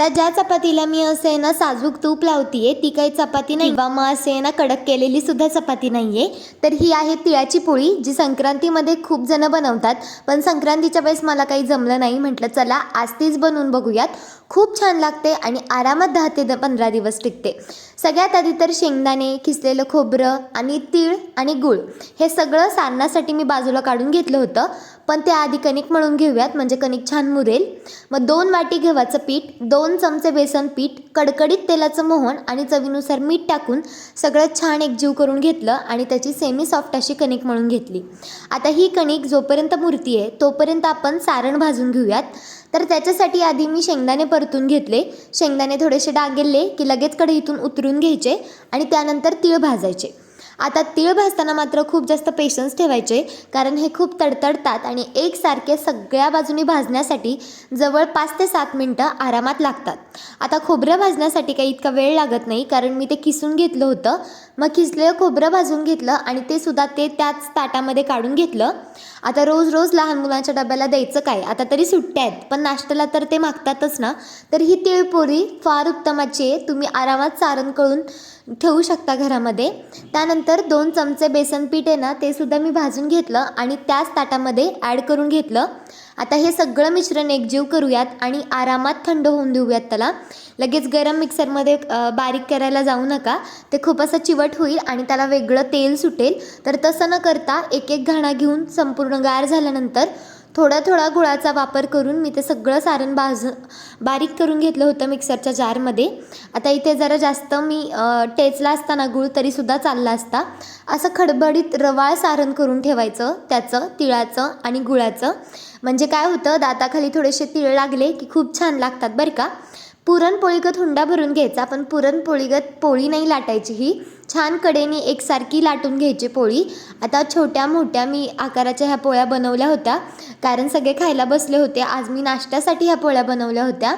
आता ज्या चपातीला मी असे आहे ना साजूक तूप लावतीये ती काही चपाती नाही. किंवा मग असे आहे ना कडक केलेली सुद्धा चपाती नाहीये. तर ही आहे तिळाची पोळी जी संक्रांतीमध्ये खूप जण बनवतात. पण संक्रांतीच्या वेळेस मला काही जमलं नाही. म्हटलं चला आज तीच बनवून बघूयात. खूप छान लागते आणि आरामात दहा ते द- पंधरा दिवस टिकते. सगळ्यात आधी तर शेंगदाणे खिसलेलं खोबरं आणि तीळ आणि गूळ हे सगळं सारण्यासाठी मी बाजूला काढून घेतलं होतं. पण ते आधी कणिक मळून घेऊयात म्हणजे कणिक छान मुरेल. मग दोन वाटी गव्हाचं पीठ दोन चमचे बेसन पीठ कडकडीत तेलाचं मोहन आणि चवीनुसार मीठ टाकून सगळं छान एकजीव करून घेतलं आणि त्याची सेमी सॉफ्ट अशी कणिक मळून घेतली. आता ही कणिक जोपर्यंत मूर्ती आहे तोपर्यंत आपण सारण भाजून घेऊयात. तर त्याच्यासाठी आधी मी शेंगदाणे परतून घेतले. शेंगदाणे थोडेसे डागेले की लगेच कढईतून उतरून घ्यायचे आणि त्यानंतर तीळ भाजायचे. आता तीळ भाजताना मात्र खूप जास्त पेशन्स ठेवायचे कारण हे खूप तडतडतात आणि एकसारखे सगळ्या बाजूनी भाजण्यासाठी जवळ पाच ते सात मिनटं आरामात लागतात. आता खोबरं भाजण्यासाठी काही इतका वेळ लागत नाही कारण मी ते किसून घेतलं होतं. मग किसलेलं खोबरं भाजून घेतलं आणि ते सुद्धा ते त्याच ताटामध्ये काढून घेतलं. आता रोज रोज लहान मुलांच्या डब्याला द्यायचं काय? आता तरी सुट्ट्या आहेत पण नाश्त्याला तर ते मागतातच ना. तर ही तिळपोरी फार उत्तमाची आहे. तुम्ही आरामात सारण कळून ठेवू शकता घरामध्ये. त्यानंतर दोन चमचे बेसन पीठ आहे ना ते सुद्धा मी भाजून घेतलं आणि त्याच ताटामध्ये ॲड करून घेतलं. आता हे सगळं मिश्रण एकजीव करूयात आणि आरामात थंड होऊन देऊयात त्याला. लगेच गरम मिक्सरमध्ये बारीक करायला जाऊ नका. ते खूप असं चिवट होईल आणि त्याला वेगळं तेल सुटेल. तर तसं न करता एक एक घाणा घेऊन संपूर्ण गार झाल्यानंतर थोडा थोडा गुळाचा वापर करून मी ते सगळं सारण भाज बारीक करून घेतलं होतं मिक्सरच्या जारमध्ये. आता इथे जरा जास्त मी टेचला असताना गुळ तरीसुद्धा चालला असता. असं खडबडीत रवाळ सारण करून ठेवायचं त्याचं तिळाचं आणि गुळाचं. म्हणजे काय होतं दाताखाली थोडेसे तिळ लागले की खूप छान लागतात बरं का. पुरणपोळीगत हुंडा भरून घ्यायचा पण पुरणपोळीगत पोळी नाही लाटायची ही. छान कडेने एकसारखी लाटून घ्यायची पोळी. आता छोट्या मोठ्या मी आकाराच्या ह्या पोळ्या बनवल्या होत्या. कारण सगळे खायला बसले होते. आज मी नाश्त्यासाठी ह्या पोळ्या बनवल्या होत्या.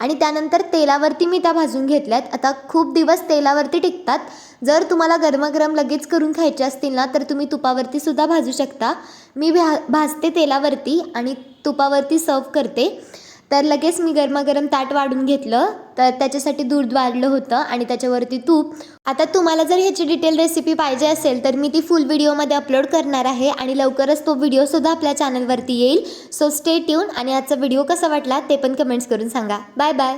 आणि त्यानंतर तेलावरती मी त्या भाजून घेतल्यात. आता खूप दिवस तेलावरती टिकतात. जर तुम्हाला गरमागरम लगेच करून खायचे असतील ना तर तुम्ही तुपावरती सुद्धा भाजू शकता. मी भा भाजते तेलावरती आणि तुपावरती सर्व करते. तर लगेच मी गरमागरम ताट वाढून घेतलं तर त्याच्यासाठी दूध वाढलं होतं आणि त्याच्यावरती तूप. आता तुम्हाला जर ह्याची डिटेल रेसिपी पाहिजे असेल तर मी ती फुल व्हिडिओमध्ये अपलोड करणार आहे आणि लवकरच तो व्हिडिओसुद्धा आपल्या चॅनलवरती येईल. सो स्टे ट्यून आणि आजचा व्हिडिओ कसा वाटला ते पण कमेंट्स करून सांगा. Bye bye